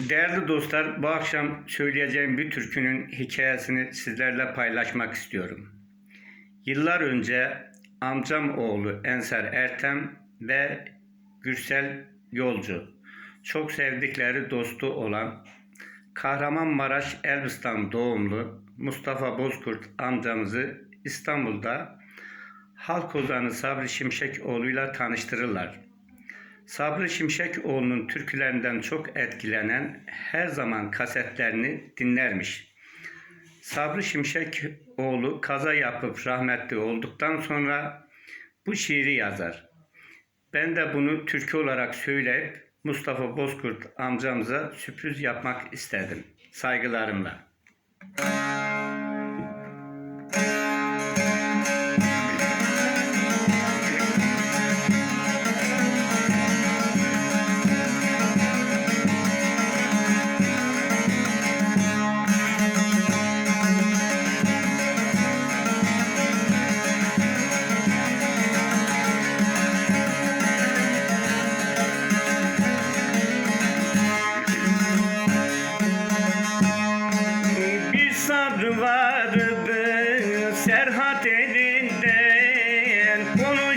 Değerli dostlar, bu akşam söyleyeceğim bir türkünün hikayesini sizlerle paylaşmak istiyorum. Yıllar önce amcam oğlu Enser Ertem ve Gürsel Yolcu, çok sevdikleri dostu olan Kahramanmaraş Elbistan doğumlu Mustafa Bozkurt amcamızı İstanbul'da halk ozanı Sabri Şimşekoğlu'yla tanıştırırlar. Sabri Şimşekoğlu'nun türkülerinden çok etkilenen her zaman kasetlerini dinlermiş. Sabri Şimşekoğlu kaza yapıp rahmetli olduktan sonra bu şiiri yazar. Ben de bunu türkü olarak söyleyip Mustafa Bozkurt amcamıza sürpriz yapmak istedim. Saygılarımla. Bir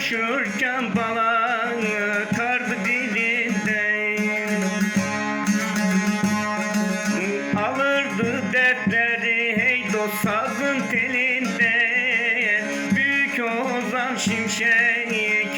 Konuşurken bala kardı dilinden. Alırdı dertleri hey dost sazın telinden. Büyük Ozan Şimşek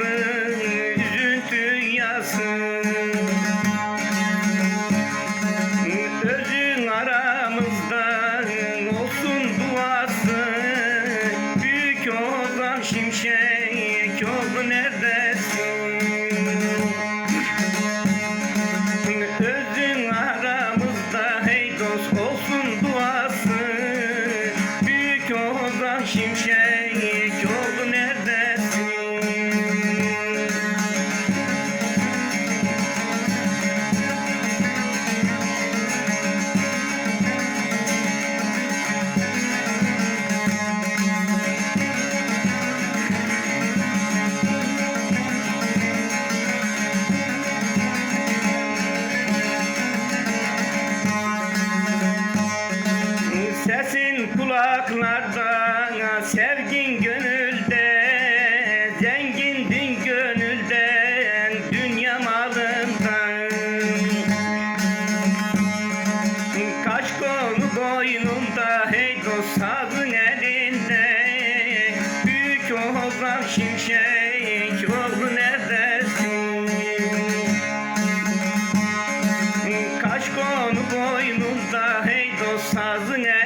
Amen. Kulaklarda, sevgin gönülde Zengindin gönülden, dünya malından Kaş kolu boynunda, hey dost sazın elinde Büyük Ozan Şimşek, oğlu neredesin? Kaş konu boynunda hey dost sazın elinde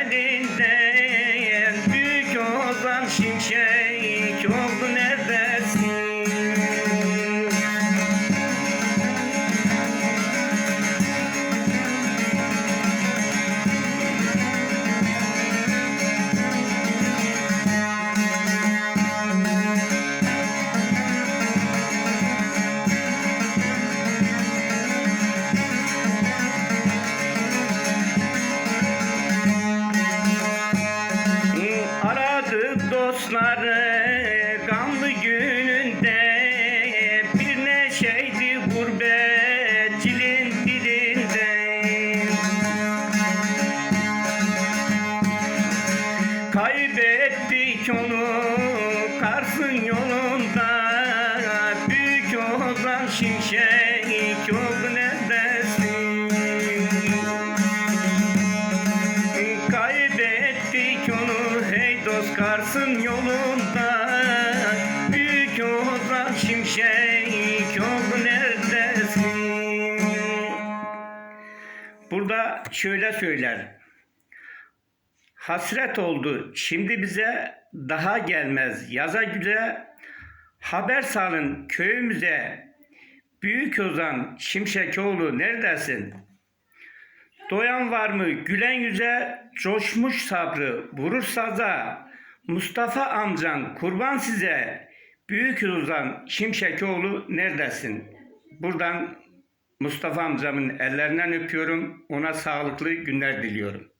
şimşeği köklerdesi Kaybettik onu hey dost karsın yolunda. Büyük ozan şimşeği köklerdesin Burada şöyle söyler. Hasret oldu şimdi bize daha gelmez. Yaza güle Haber salın köyümüze. Büyük Ozan Şimşekoğlu neredesin? Doyan var mı gülen yüze coşmuş sabrı vurur saza Mustafa amcan kurban size Büyük Ozan Şimşekoğlu neredesin? Buradan Mustafa amcamın ellerinden öpüyorum. Ona sağlıklı günler diliyorum.